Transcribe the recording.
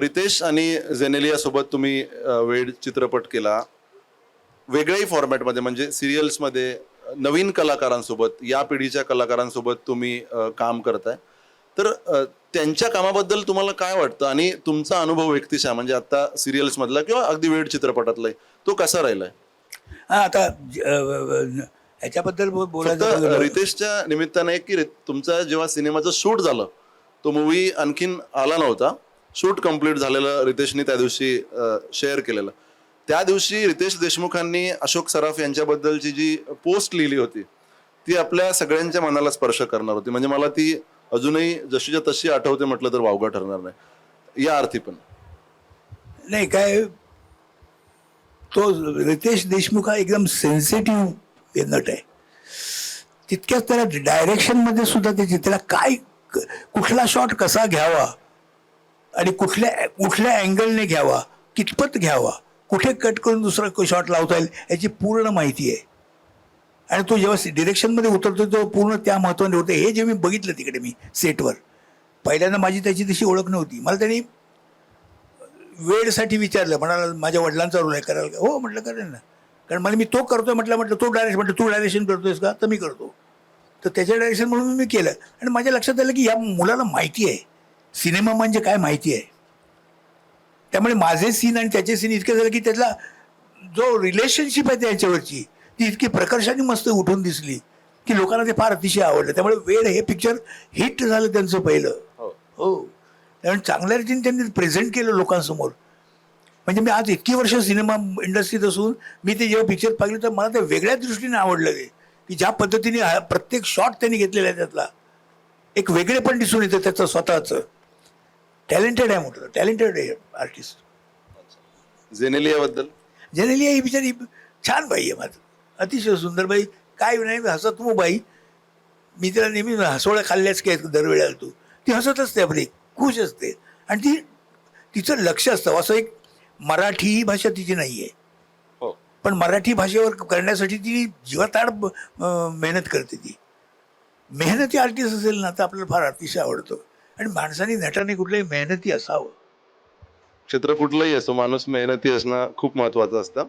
रितेश आणि झेनेलिया सोबत तुम्ही वेड चित्रपट केला. वेगळ्याही फॉर्मॅटमध्ये म्हणजे सिरियल्समध्ये नवीन कलाकारांसोबत या पिढीच्या कलाकारांसोबत तुम्ही काम करताय. तर त्यांच्या कामाबद्दल तुम्हाला काय वाटतं? आणि तुमचा अनुभव व्यक्तिशा म्हणजे आता सिरियल्समधला किंवा अगदी वेड चित्रपटातला तो कसा राहिलाय? हा आता ह्याच्याबद्दल बोलायचं रितेशच्या निमित्ताने की तुमचा जेव्हा सिनेमाचं शूट झालं तो मूवी आणखीन आला नव्हता. शूट कंप्लीट झालेलं रितेशने त्या दिवशी शेअर केलेलं. त्या दिवशी रितेश देशमुखांनी अशोक सराफ यांच्याबद्दलची जी पोस्ट लिहिली होती ती आपल्या सगळ्यांच्या मनाला स्पर्श करणार होती. म्हणजे मला ती अजूनही जशीच्या तशी आठवते म्हटलं तर वावगा ठरणार नाही. या अर्थी पण. नाही काय तो रितेश देशमुख हा एकदम सेन्सिटिव्ह नट आहे. तितक्याच त्याला डायरेक्शनमध्ये सुद्धा त्याची त्याला काय कुठला शॉट कसा घ्यावा आणि कुठल्या कुठल्या अँगलने घ्यावा कितपत घ्यावा कुठे कट करून दुसरा शॉट लावता येईल याची पूर्ण माहिती आहे. आणि तो जेव्हा डिरेक्शनमध्ये उतरतो तो पूर्ण त्या महत्वाने होतं हे जे मी बघितलं तिकडे मी सेटवर पहिल्यांदा माझी त्याची तशी ओळख नव्हती. मला त्यांनी वेळसाठी विचारलं म्हणाला माझ्या वडिलांचा रोल आहे करायला का? हो म्हटलं करेल ना. कारण मला मी तो करतोय म्हटलं म्हटलं तो डायरेक्शन म्हटलं तू डायरेक्शन करतोयस का? तर मी करतो. तर त्याच्या डायरेक्शन म्हणून मी केलं. आणि माझ्या लक्षात आलं की या मुलाला माहिती आहे. सिनेमा म्हणजे काय माहिती आहे? त्यामुळे माझे सीन आणि त्याचे सीन इतके झाले की त्यातला जो रिलेशनशिप आहे त्याच्यावरची ती इतकी प्रकर्षाने मस्त उठून दिसली की लोकांना ते फार अतिशय आवडलं. त्यामुळे वेळ हे पिक्चर हिट झालं त्यांचं पहिलं. हो. हो. कारण चांगल्या रीतीने त्यांनी प्रेझेंट केलं लोकांसमोर. म्हणजे मी आज इतकी वर्ष सिनेमा इंडस्ट्रीत असून मी ते जेव्हा पिक्चर पाहिले तर मला ते वेगळ्या दृष्टीने आवडलं ते. की ज्या पद्धतीने प्रत्येक शॉट त्यांनी घेतलेला आहे त्यातला. एक वेगळे पण दिसून येतं त्याचं स्वतःचं. टॅलेंटेड आहे म्हटलं. टॅलेंटेड आहे आर्टिस्ट झेनेलियाबद्दल? जनरली ही बिचारी छान बाई आहे माझं. अतिशय सुंदर बाई. काय नाही हसत मग बाई मी तिला नेहमी हसवळ्या खाल्ल्याच काय दरवेळेला तू. ती हसत असते आपली. खुश असते. आणि ती तिचं लक्ष असतं. असं एक मराठी ही भाषा तिची नाही आहे हो. पण मराठी भाषेवर करण्यासाठी ती जीवाताड मेहनत करते ती. मेहनती आर्टिस्ट असेल ना तर आपल्याला फार अतिशय आवडतो. आणि माणसाने नटाने कुठल्याही मेहनती असावं. क्षेत्र कुठलंही असो माणूस मेहनती असणं खूप महत्वाचं असतं.